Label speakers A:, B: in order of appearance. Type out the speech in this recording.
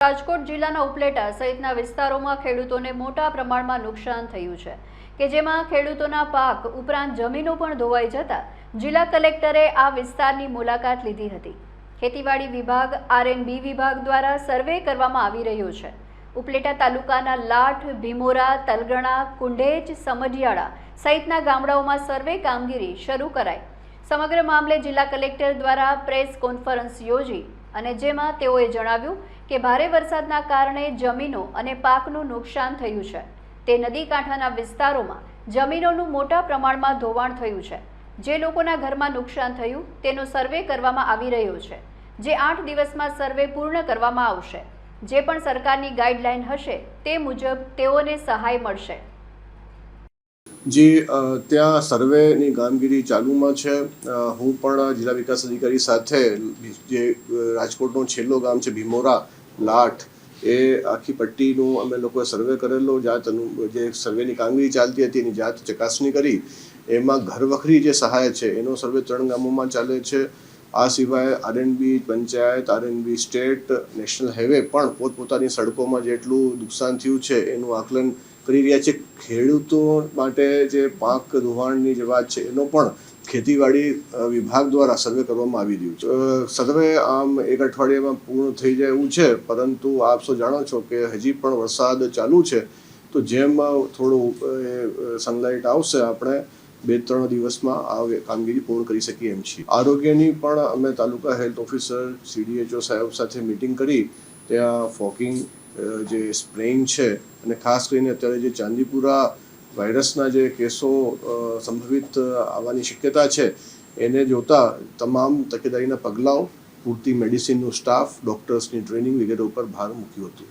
A: રાજકોટ જિલ્લાના ઉપલેટા સહિતના વિસ્તારોમાં ખેડૂતોને મોટા પ્રમાણમાં નુકસાન થયું છે કે જેમાં ખેડૂતોના પાક ઉપરાંત જમીનો પણ ધોવાઈ જતા જિલ્લા કલેક્ટરે આ વિસ્તારની મુલાકાત લીધી હતી. ખેતીવાડી વિભાગ આરએનબી વિભાગ દ્વારા સર્વે કરવામાં આવી રહ્યો છે. ઉપલેટા તાલુકાના લાઠ, ભીમોરા, તલગણા, કુંડેજ, સમઢિયાળા સહિતના ગામડાઓમાં સર્વે કામગીરી શરૂ કરાઈ. સમગ્ર મામલે જિલ્લા કલેક્ટર દ્વારા પ્રેસ કોન્ફરન્સ યોજી અને જેમાં તેઓએ જણાવ્યું કે ભારે વરસાદના કારણે જમીનો અને પાકનું નુકસાન થયું છે. તે નદી કાંઠાના વિસ્તારોમાં જમીનોનું મોટા પ્રમાણમાં ધોવાણ થયું છે. જે લોકોના ઘરમાં નુકસાન થયું, તેનો સર્વે કરવામાં આવી રહ્યો છે. જે આઠ દિવસમાં સર્વે પૂર્ણ કરવામાં આવશે. જે પણ સરકારની ગાઈડલાઈન હશે, તે મુજબ તેઓને સહાય મળશે.
B: જે ત્યાં સર્વેની કામગીરી ચાલુમાં છે. હું પણ જિલ્લા વિકાસ અધિકારી સાથે જે રાજકોટનો છેલ્લો ગામ છે, ભીમોરા લાઠ એ આખી પટ્ટીનું અમે લોકોએ સર્વે કરેલો. જાત જે સર્વેની કામગીરી ચાલતી હતી, એની જાત ચકાસણી કરી. એમાં ઘરવખરી જે સહાય છે, એનો સર્વે ત્રણ ગામોમાં ચાલે છે. આ સિવાય RNB panchayat, RNB state, national highway પણ પોતપોતાની સડકોમાં જેટલું નુકસાન થયું છે, એનું આકલન કરી રહ્યા છે. ખેડૂતો માટે જે પાક ધોવાણની જે વાત છે, એનો પણ ખેતીવાડી વિભાગ દ્વારા સર્વે કરવામાં આવી રહ્યું છે. સર્વે આમ એક અઠવાડિયામાં પૂર્ણ થઈ જાય એવું છે, પરંતુ આપ સૌ જાણો છો કે હજી પણ વરસાદ ચાલુ છે. તો જેમ થોડું સનલાઇટ આવશે, આપણે બે ત્રણ દિવસમાં આ કામગીરી પૂર્ણ કરી શકીએ એમ છીએ. આરોગ્યની પણ અમે તાલુકા હેલ્થ ઓફિસર સીડીએચઓ સાહેબ સાથે મિટિંગ કરી. ત્યાં ફોકિંગ જે સ્પ્રેઇન છે અને ખાસ કરીને અત્યારે જે ચાંદીપુરા વાયરસના જે કેસો સંભવિત આવવાની શક્યતા છે, એને જોતા તમામ તકેદારીના પગલાઓ પૂરતી મેડિસિનનું સ્ટાફ ડૉક્ટર્સની ટ્રેનિંગ વગેરે ઉપર ભાર મૂક્યો હતું.